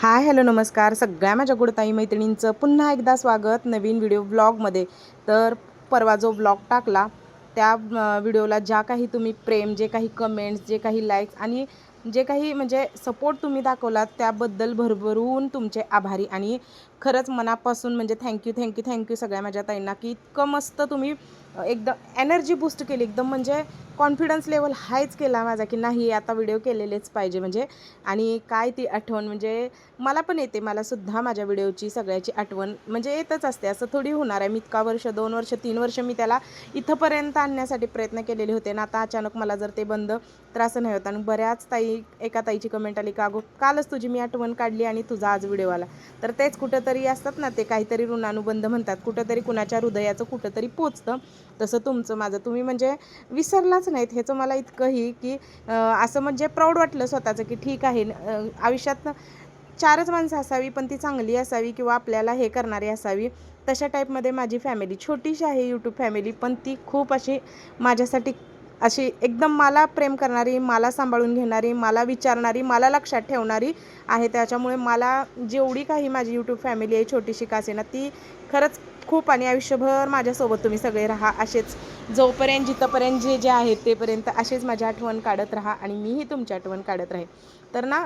Hi hello नमस्कार. सगळ्या माझ्या गुडताई मैत्रिणींचं पुन्हा एकदा स्वागत नवीन व्हिडिओ ब्लॉगमध्ये तर परवा जो ब्लॉग टाकला त्या व्हिडिओला ज्या काही तुम्ही प्रेम जे काही कमेंट्स जे काही लाईक्स आणि जे काही म्हणजे सपोर्ट तुम्ही दाखवलात त्याबद्दल भरभरून तुमचे आभारी आणि खरंच मनापासून म्हणजे थँक्यू थँक्यू थँक्यू सगळ्या माझ्या ताईंना की इतकं मस्त तुम्ही एकदम एनर्जी बूस्ट केली. एकदम म्हणजे कॉन्फिडन्स लेवल हायच केला माझा की नाही आता व्हिडिओ केलेलेच पाहिजे. म्हणजे आणि काय ती आठवण म्हणजे मला पण येते. मला सुद्धा माझ्या व्हिडिओची सगळ्याची आठवण म्हणजे येतच असते. असं थोडी होणार आहे. मी इतका वर्ष दोन वर्ष तीन वर्ष मी त्याला इथंपर्यंत आणण्यासाठी प्रयत्न केलेले होते. ना आता अचानक मला जर ते बंद तर असं नाही होत. आणि बऱ्याच ताई एका ताईची कमेंट आली का अगो कालच तुझी मी आठवण काढली आणि तुझा आज व्हिडिओ आला. तर तेच कुठंतरी असतात ना ते काहीतरी ऋणानुबंध म्हणतात. कुठंतरी कुणाच्या हृदयाचं कुठंतरी पोचतं. तसं तुमचं माझं. तुम्ही म्हणजे विसरला कोणाच नाहीत. ह्याचं मला इतकंही की असं म्हणजे प्राऊड वाटलं स्वतःचं की ठीक आहे आयुष्यात चारच माणसं असावी पण ती चांगली असावी किंवा आपल्याला हे करणारी असावी तशा टाईपमध्ये माझी फॅमिली छोटीशी आहे यूट्यूब फॅमिली पण ती खूप अशी माझ्यासाठी अशी एकदम मला प्रेम करणारी मला सांभाळून घेणारी मला विचारणारी मला लक्षात ठेवणारी आहे. त्याच्यामुळे मला जेवढी काही माझी यूट्यूब फॅमिली आहे छोटीशी का असेना ती खरंच खूप आणि आयुष्यभर माझ्यासोबत तुम्ही सगळे राहा. असेच जोपर्यंत जिथंपर्यंत जे जे आहेत तेपर्यंत असेच माझी आठवण काढत राहा आणि मीही तुमची आठवण काढत राहील तर ना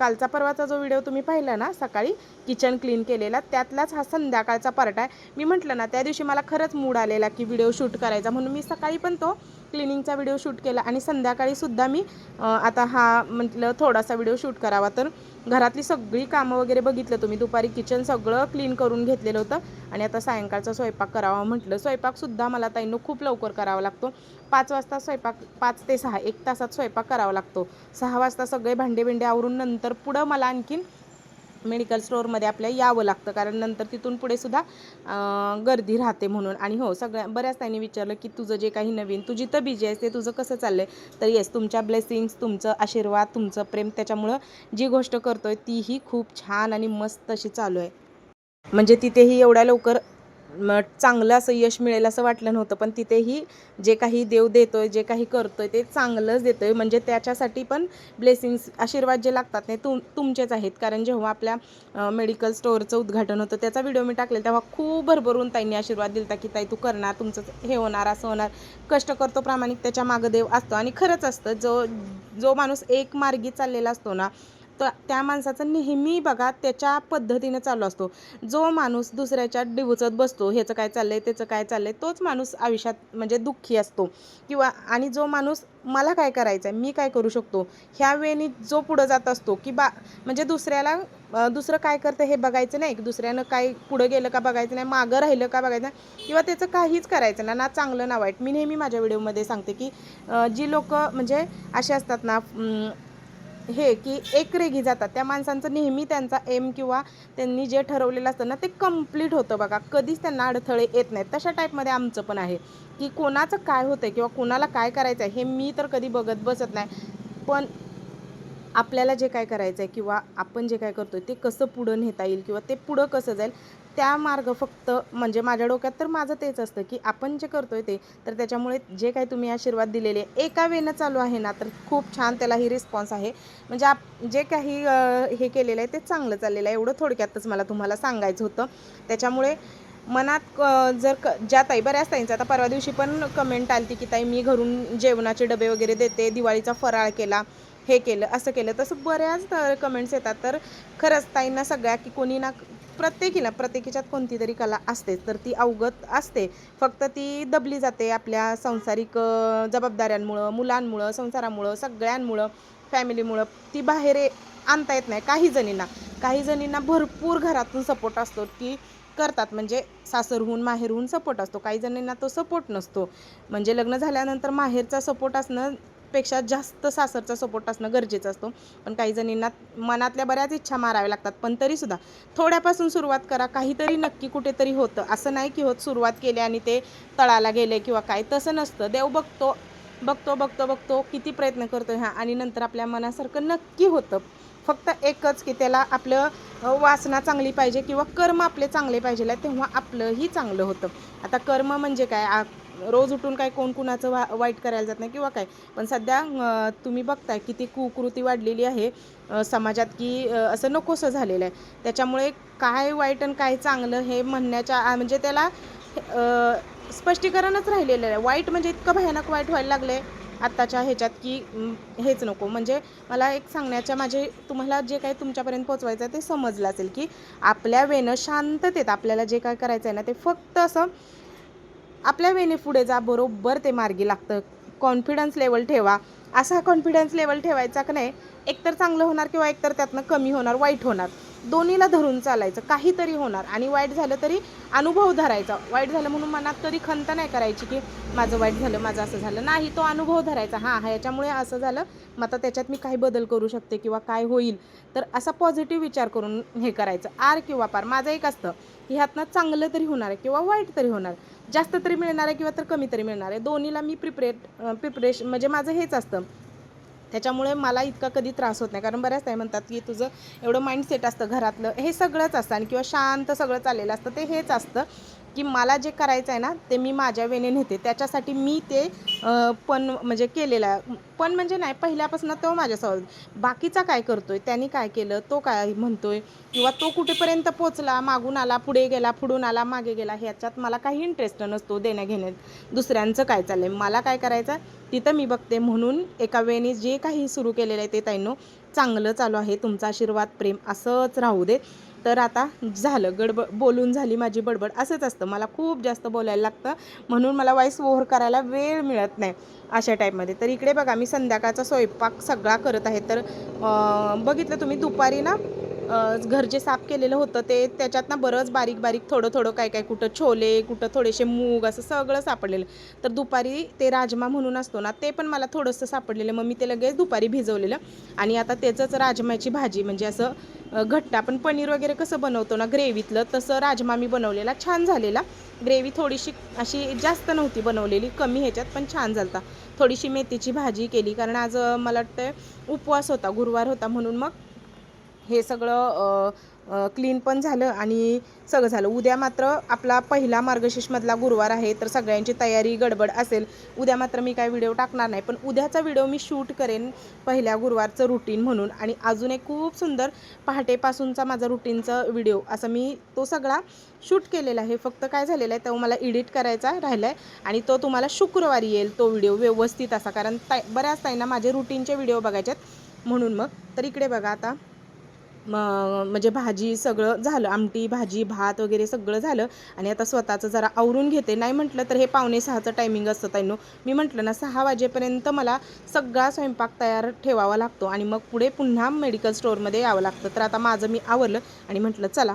कालचा परवाचा जो व्हिडिओ तुम्ही पाहिला ना सकाळी किचन क्लीन केलेला त्यातलाच हा संध्याकाळचा पार्ट आहे. मी म्हटलं ना त्या दिवशी मला खरंच मूड आलेला की व्हिडिओ शूट करायचा. म्हणून मी सकाळी पण तो क्लिनिंगचा व्हिडिओ शूट केला आणि संध्याकाळीसुद्धा मी आता हा म्हटलं थोडासा व्हिडिओ शूट करावा. तर घरातली सगळी कामं वगैरे बघितलं तुम्ही. दुपारी किचन सगळं क्लीन करून घेतलेलं होतं. आणि आता सायंकाळचा स्वयंपाक करावा म्हटलं. स्वयंपाकसुद्धा मला ताईंनो खूप लवकर करावा लागतो. पाच वाजता स्वयंपाक पाच ते सहा एक तासात स्वयंपाक करावा लागतो. सहा वाजता सगळे भांडे बिंडे आवरून नंतर पुढं मला आणखीन मेडिकल स्टोअरमध्ये आपल्या यावं लागतं. कारण नंतर तिथून पुढे सुद्धा गर्दी राहते म्हणून. आणि हो सगळ्या बऱ्याच त्यांनी विचारलं की तुझं जे काही नवीन तू जिथं बिजी आहेस ते तुझं कसं चाललं आहे तर येस तुमच्या ब्लेसिंग्स तुमचं आशीर्वाद तुमचं प्रेम त्याच्यामुळं जी गोष्ट करतोय तीही खूप छान आणि मस्त अशी चालू आहे. म्हणजे तिथेही एवढ्या लवकर मग चांगलं असं यश मिळेल असं वाटलं नव्हतं पण तिथेही जे काही देव देतो आहे जे काही करतो आहे ते चांगलंच आहे म्हणजे त्याच्यासाठी पण ब्लेसिंग्स आशीर्वाद जे लागतात ते तुम तुमचेच आहेत. कारण जेव्हा आपल्या मेडिकल स्टोअरचं उद्घाटन होतं त्याचा व्हिडिओ मी टाकलेला तेव्हा खूप भरभरून ताईंनी आशीर्वाद दिला की ताई तू करणार तुमचं हे होणार असं होणार. कष्ट करतो प्रामाणिक त्याच्या मागं देव असतो. आणि खरंच असतं जो जो माणूस एक मार्गी चाललेला असतो ना तर त्या माणसाचं नेहमी बघा त्याच्या पद्धतीने चालू असतो. जो माणूस दुसऱ्याच्या डिवचत बसतो ह्याचं काय चाललंय त्याचं काय चाललंय तोच माणूस आयुष्यात म्हणजे दुःखी असतो. किंवा आणि जो माणूस मला काय करायचं आहे मी काय करू शकतो ह्या वेळेने जो पुढं जात असतो की बा म्हणजे दुसऱ्याला दुसरं काय करतं हे बघायचं नाही दुसऱ्यानं काय पुढं गेलं का बघायचं नाही मागं राहिलं का बघायचं नाही किंवा त्याचं काहीच करायचं नाही. ना चांगलं ना वाईट. मी नेहमी माझ्या व्हिडिओमध्ये सांगते की जी लोक म्हणजे असे असतात ना हे की एकरेगी जातात. त्या माणसांचं नेहमी त्यांचा एम किंवा त्यांनी जे ठरवलेलं असतं ना ते कंप्लीट होतं बघा. कधीच त्यांना अडथळे येत नाहीत. तशा टाईपमध्ये आमचं पण आहे की कोणाचं काय होतं किंवा कोणाला काय करायचं आहे हे मी तर कधी बघत बसत नाही. पण आपल्याला जे काय करायचं आहे किंवा आपण जे काय करतो ते कसं पुढं नेता येईल किंवा ते पुढं कसं जाईल त्या मार्ग फक्त म्हणजे माझ्या डोक्यात तर माझं तेच असतं की आपण जे करतोय ते तर त्याच्यामुळे जे काय तुम्ही आशीर्वाद दिलेले एका वेनं चालू आहे ना तर खूप छान त्यालाही रिस्पॉन्स आहे. म्हणजे आप जे काही हे केलेलं आहे ते चांगलं चाललेलं आहे. एवढं थोडक्यातच मला तुम्हाला सांगायचं होतं. त्याच्यामुळे मनात क जर क ज्या ताई बऱ्याच ताईंचं आता परवा दिवशी पण कमेंट आली की ताई मी घरून जेवणाचे डबे वगैरे देते दिवाळीचा फराळ केला हे केलं असं केलं. तसं बऱ्याच कमेंट्स येतात. तर खरंच ताईंना सगळ्या की कोणी ना प्रत्येकीला प्रत्येकीच्यात कोणती तरी कला असते तर ती अवगत असते. फक्त ती दबली जाते आपल्या संसारिक जबाबदाऱ्यांमुळं मुलांमुळं संसारामुळं सगळ्यांमुळं फॅमिलीमुळं ती बाहेर आणता येत नाही. काही जणींना. काही जणींना भरपूर घरातून सपोर्ट असतो की करतात. म्हणजे सासरहून माहेरहून सपोर्ट असतो. काही जणींना तो सपोर्ट नसतो. म्हणजे लग्न झाल्यानंतर माहेरचा सपोर्ट असणं पेक्षा जास्त सासरचा सपोर्ट असणं गरजेचं असतो. पण काही जणींना मनातल्या बऱ्याच इच्छा माराव्या लागतात. पण तरीसुद्धा थोड्यापासून सुरुवात करा. काहीतरी नक्की कुठेतरी होतं. असं नाही की होत सुरुवात केली आणि ते तळाला गेले किंवा काय. तसं नसतं. देव बघतो. बघतो बघतो बघतो किती प्रयत्न करतो ह्या आणि नंतर आपल्या मनासारखं नक्की होतं. फक्त एकच की त्याला आपलं वासना चांगली पाहिजे किंवा कर्म आपले चांगले पाहिजे तेव्हा आपलंही चांगलं होतं. आता कर्म म्हणजे काय? रोज उठून काय कोण कुणाचं वा वाईट करायला जात नाही किंवा काय. पण सध्या तुम्ही बघताय किती कुकृती वाढलेली आहे समाजात की असं नकोसं झालेलं आहे. त्याच्यामुळे काय वाईट आणि काय चांगलं हे म्हणण्याच्या म्हणजे त्याला स्पष्टीकरणच राहिलेलं आहे वाईट म्हणजे इतकं भयानक वाईट व्हायला लागलं आहे आत्ताच्या ह्याच्यात की हेच नको. म्हणजे मला एक सांगण्याच्या माझे तुम्हाला जे काही तुमच्यापर्यंत पोचवायचं आहे ते समजलं असेल की आपल्या वेनं शांततेत आपल्याला जे काय करायचं आहे ना ते फक्त असं आपल्या वेने पुढे जा बरोबर ते मार्गी लागतं. कॉन्फिडन्स लेवल ठेवा. असा कॉन्फिडन्स लेवल ठेवायचा का नाही एकतर चांगलं होणार किंवा एकतर त्यातनं कमी होणार वाईट होणार. दोन्हीला धरून चालायचं काहीतरी होणार. आणि वाईट झालं तरी अनुभव धरायचा. वाईट झालं म्हणून मनात कधी खंत नाही करायची की माझं वाईट झालं माझं असं झालं. नाही तो अनुभव धरायचा. हां हा याच्यामुळे असं झालं. मग आता त्याच्यात मी काही बदल करू शकते किंवा काय होईल? तर असा पॉझिटिव्ह विचार करून हे करायचं. आर किंवा पार. माझं एक असतं की ह्यातनं चांगलं तरी होणार आहे किंवा वाईट तरी होणार. जास्त तरी मिळणार आहे किंवा तर कमी तरी मिळणार आहे. दोन्हीला मी प्रिपरेट प्रिपरेशन म्हणजे माझं हेच असतं. त्याच्यामुळे मला इतका कधी त्रास होत नाही. कारण बऱ्याच नाही म्हणतात की तुझं एवढं माइंडसेट असतं घरातलं. हे सगळंच असतं आणि किंवा शांत सगळं चाललेलं असतं. ते हेच असतं. की मला जे करायचं आहे ना ते मी माझ्या वेने नेते. त्याच्यासाठी मी ते पण म्हणजे केलेलं आहे. पण म्हणजे नाही पहिल्यापासून तो माझ्यासोबत. बाकीचा काय करतोय? त्यांनी काय केलं? तो काय म्हणतोय? किंवा तो कुठेपर्यंत पोचला मागून आला पुढे गेला पुढून आला मागे गेला? ह्याच्यात मला काही इंटरेस्ट नसतो देण्या घेण्यात दुसऱ्यांचं काय चाललंय? मला काय करायचं तिथं मी बघते म्हणून एका वेळेने जे काही सुरू केलेलं आहे ते ताईनो चांगलं चालू आहे. तुमचा आशीर्वाद प्रेम असंच राहू दे. तर आता झालं गडबड बोलून झाली माझी बडबड. असंच असतं. मला खूप जास्त बोलायला लागतं. म्हणून मला वाईस ओव्हर करायला वेळ मिळत नाही अशा टाईपमध्ये. तर इकडे बघा मी संध्याकाळचा स्वयंपाक सगळा करत आहे. तर बघितलं तुम्ही दुपारी ना घर जे साफ केलेलं होतं ते त्याच्यात ना बरंच बारीक बारीक थोडं थोडं काय काय कुठं छोले कुठं थोडेसे मूग असं सगळं सापडलेलं. तर दुपारी ते राजमा म्हणून असतो ना ते पण मला थोडंसं सापडलेलं. मग मी ते लगेच दुपारी भिजवलेलं. आणि आता त्याचंच राजमाची भाजी म्हणजे असं घट्ट आपण पनीर वगैरे कसं बनवतो ना ग्रेव्हीतलं तसं राजमा मी बनवलेला. छान झालेला. ग्रेव्ही थोडीशी अशी जास्त नव्हती बनवलेली कमी ह्याच्यात पण छान झालता. थोडीशी मेथीची भाजी केली कारण आज मला वाटतं उपवास होता गुरुवार होता म्हणून मग हे सगळं क्लीन पण झालं आणि सगळं झालं. उद्या मात्र आपला पहिला मार्गशीर्षमधला गुरुवार आहे तर सगळ्यांची तयारी गडबड असेल. उद्या मात्र मी काय व्हिडिओ टाकणार नाही पण उद्याचा व्हिडिओ मी शूट करेन पहिल्या गुरुवारचं रुटीन म्हणून. आणि अजून एक खूप सुंदर पहाटेपासूनचा माझा रुटीनचा व्हिडिओ असं मी तो सगळा शूट केलेला आहे. फक्त काय झालेलं आहे तो मला एडिट करायचा राहिला आहे आणि तो तुम्हाला शुक्रवारी येईल तो व्हिडिओ व्यवस्थित असा. कारण ताई बऱ्याच ताईंना माझे रुटीनचे व्हिडिओ बघायच्यात म्हणून मग. तर इकडे बघा आता. म म्हणजे भाजी सगळं झालं आमटी भाजी भात वगैरे सगळं झालं आणि आता स्वतःचं जरा आवरून घेते. नाही म्हटलं तर हे पावणे सहाचं टायमिंग असतं ताईंनो. मी म्हटलं ना सहा वाजेपर्यंत मला सगळा स्वयंपाक तयार ठेवावा लागतो आणि मग पुढे पुन्हा मेडिकल स्टोअरमध्ये यावं लागतं. तर आता माझं मी आवरलं आणि म्हटलं चला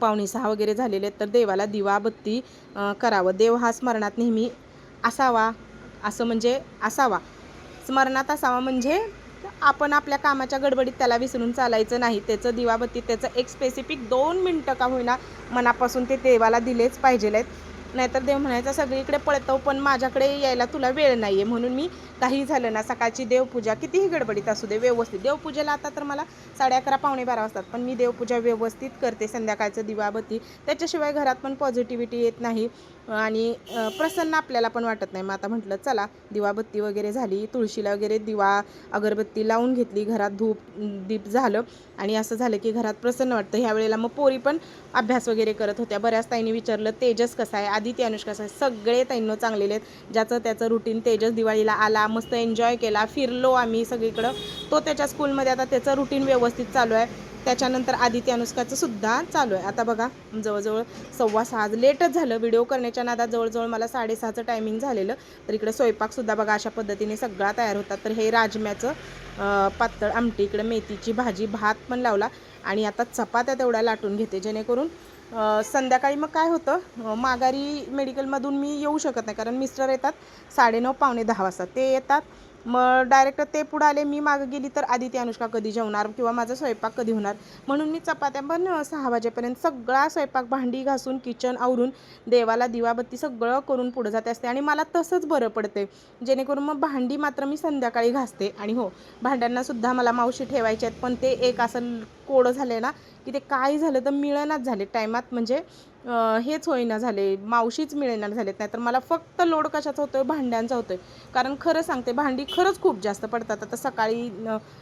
पावणे सहा वगैरे झालेले आहेत तर देवाला दिवा बत्ती करावं. देव हा स्मरणात नेहमी असावा. असं म्हणजे असावा. स्मरणात असावा म्हणजे आपण आपल्या कामाच्या गडबडीत त्याला विसरून चालायचं नाही. त्याचं दिवाबत्ती त्याचं एक स्पेसिफिक दोन मिनटं का होईना मनापासून ते देवाला दिलेच पाहिजे आहेत. नाहीतर देव म्हणायचा सगळीकडे पळतो पण माझ्याकडे यायला तुला वेळ नाही आहे म्हणून मी काही झालं ना सकाळची देवपूजा कितीही गडबडीत असू दे व्यवस्थित. देवपूजेला आता तर मला साडे अकरा पावणे बारा वाजतात पण मी देवपूजा व्यवस्थित करते. संध्याकाळचं दिवाबत्ती त्याच्याशिवाय घरात पण पॉझिटिव्हिटी येत नाही. आणि प्रसन्न आपल्याला पण वाटत नाही. मग आता म्हटलं चला दिवाबत्ती वगैरे झाली तुळशीला वगैरे दिवा अगरबत्ती लावून घेतली घरात धूप दीप झालं आणि असं झालं की घरात प्रसन्न वाटतं. ह्या वेळेला मग पोरी पण अभ्यास वगैरे करत होत्या. बऱ्याच ताईंनी विचारलं तेजस कसा आहे? आदिती अनुष कसा आहे? सगळे ताईंनो चांगलेले आहेत. ज्याचं त्याचं रुटीन तेजस दिवाळीला आला मस्त एन्जॉय केला फिरलो आम्ही सगळीकडं. तो त्याच्या स्कूलमध्ये आता त्याचं रुटीन व्यवस्थित चालू आहे. त्याच्यानंतर आदित्य अनुष्काचं सुद्धा चालू आहे. आता बघा जवळजवळ सव्वा सहा आज लेटच झालं. व्हिडिओ करण्याच्या नादात जवळजवळ मला साडेसहाचं टायमिंग झालेलं. तर इकडे स्वयंपाकसुद्धा बघा अशा पद्धतीने सगळा तयार होतात तर हे राजम्याचं पातळ आमटी इकडे मेथीची भाजी भात पण लावला. आणि आता चपात्या तेवढ्या लाटून घेते जेणेकरून संध्याकाळी मग काय होतं माघारी मेडिकलमधून मी येऊ शकत नाही. कारण मिस्टर येतात साडेनऊ पावणे दहा वाजता. ते येतात मग डायरेक्ट ते पुढं आले मी मागं गेली तर आधी ते अनुष्का कधी जेवणार किंवा माझा स्वयंपाक कधी होणार? म्हणून मी चपात्या पण सहा वाजेपर्यंत सगळा स्वयंपाक भांडी घासून किचन आवरून देवाला दिवाबत्ती सगळं करून पुढं जाते असते. आणि मला तसंच बरं पडते जेणेकरून मग भांडी मात्र मी संध्याकाळी घासते. आणि हो भांड्यांनासुद्धा मला मावशी ठेवायचे आहेत पण ते एक असं कोडं झालं ना की ते काय झालं तर मिळेनाच झाले. टायमात म्हणजे हेच होईना झाले मावशीच मिळेना झालेत नाही तर मला फक्त लोड कशाचा होतोय भांड्यांचा होतोय. कारण खरं सांगते भांडी खरंच खूप जास्त पडतात. आता सकाळी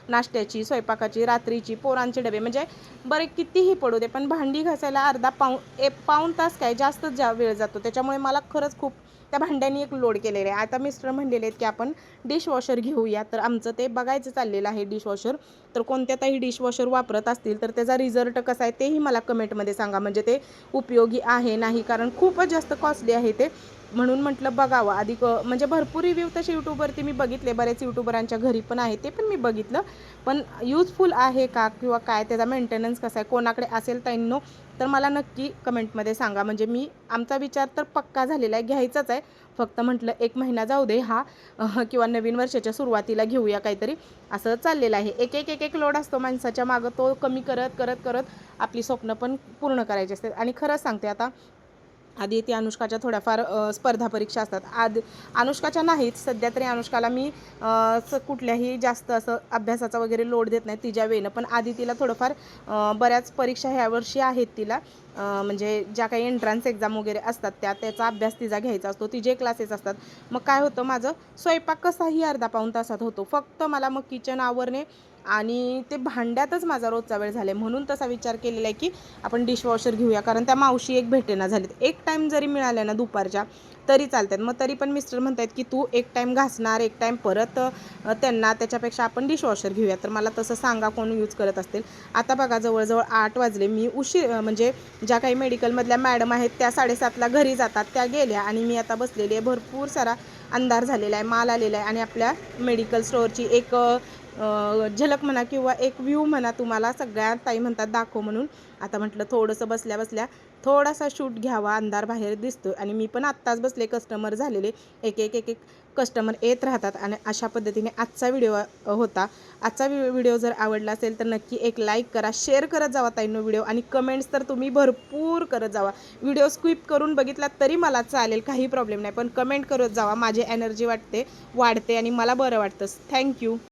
नाश्त्याची स्वयंपाकाची रात्रीची पोरांचे डबे म्हणजे बरे कितीही पडू दे पण भांडी घासायला अर्धा पाऊ एक पाऊण तास काय जास्तच जा वेळ जातो त्याच्यामुळे मला खरंच खूप त्या भांड्यांनी एक लोड केलेलं आहे. आता मिस्टर म्हणलेले आहेत की आपण डिशवॉशर घेऊया. तर आमचं ते बघायचं चाललेलं आहे डिशवॉशर. तर कोणत्या डिशवॉशर वापरत असतील तर त्याचा रिझल्ट कसा आहे तेही मला कमेंटमध्ये सांगा. म्हणजे ते उपयोगी आहे नाही कारण खूपच जास्त कॉस्टली आहे ते. म्हणून म्हटलं बघावं. आधी क म्हणजे भरपूर रिव्ह्यू तसे यूट्यूबवरती मी बघितले. बरेच यूट्यूबरांच्या घरी पण आहे ते पण मी बघितलं. पण यूजफुल आहे का किंवा काय? त्याचा मेंटेनन्स कसा आहे? कोणाकडे असेल ताईंनो? तर मला नक्की कमेंटमध्ये सांगा. म्हणजे मी आमचा विचार तर पक्का झालेला आहे. घ्यायचाच आहे. फक्त म्हटलं एक महिना जाऊ दे हा किंवा नवीन वर्षाच्या सुरुवातीला घेऊया काहीतरी. असं चाललेलं आहे. एक एक एक एक लोड असतो माणसाच्या मागं. तो कमी करत करत करत आपली स्वप्न पण पूर्ण करायची असतात आणि खरंच सांगते आता आधी ती अनुष्काच्या थोड्याफार स्पर्धा परीक्षा असतात. आद अनुष्काच्या नाहीत सध्या तरी अनुष्काला मी स- कुठल्याही जास्त असं अभ्यासाचा वगैरे लोड देत नाही तिच्या वेळेनं. पण आधी तिला थोडंफार बऱ्याच परीक्षा ह्या वर्षी आहेत तिला. म्हणजे ज्या काही एंट्रन्स एक्झाम वगैरे असतात त्या त्याचा अभ्यास तिचा घ्यायचा असतो. तिचे क्लासेस असतात. मग काय होतं माझं स्वयंपाक कसाही अर्धा पाऊण तासात होतो. फक्त मला मग किचन आवरणे आणि ते भांड्यातच माझा रोजचा वेळ झाला आहे म्हणून तसा विचार केलेला आहे की आपण डिशवॉशर घेऊया. कारण त्या मावशी एक भेटेना झालीत. एक टाईम जरी मिळाल्या ना दुपारच्या तरी चालतात मग तरी पण मिस्टर म्हणतात की तू एक टाईम घासणार एक टाईम परत त्यांना त्याच्यापेक्षा आपण डिशवॉशर घेऊया. तर मला तसं सांगा कोण यूज करत असतील. आता बघा जवळजवळ आठ वाजले. मी उशीर म्हणजे ज्या काही मेडिकलमधल्या मॅडम आहेत त्या साडेसातला घरी जातात. त्या गेल्या आणि मी आता बसलेली आहे. भरपूर सारा अंधार झालेला आहे. माल आलेला आहे. आणि आपल्या मेडिकल स्टोअरची एक झलक म्हणा किंवा एक व्ह्यू म्हणा तुम्हाला सगळ्या ताई म्हणतात दाखव म्हणून. आता म्हटलं थोडंसं बसल्या बसल्या थोडासा शूट घ्यावा अंधार बाहेर दिसतो आणि मी पण आत्ताच बसले कस्टमर झालेले. एक एक एक एक कस्टमर येत राहतात आणि अशा पद्धतीने आजचा व्हिडिओ होता. आजचा व्हिडिओ जर आवडला असेल तर नक्की एक लाईक करा शेअर करत जावा ताईंनो व्हिडिओ आणि कमेंट्स तर तुम्ही भरपूर करत जावा. व्हिडिओ स्क्विप करून बघितला तरी मला चालेल काही प्रॉब्लेम नाही. पण कमेंट करत जावा माझी एनर्जी वाटते वाढते आणि मला बरं वाटतं. थँक्यू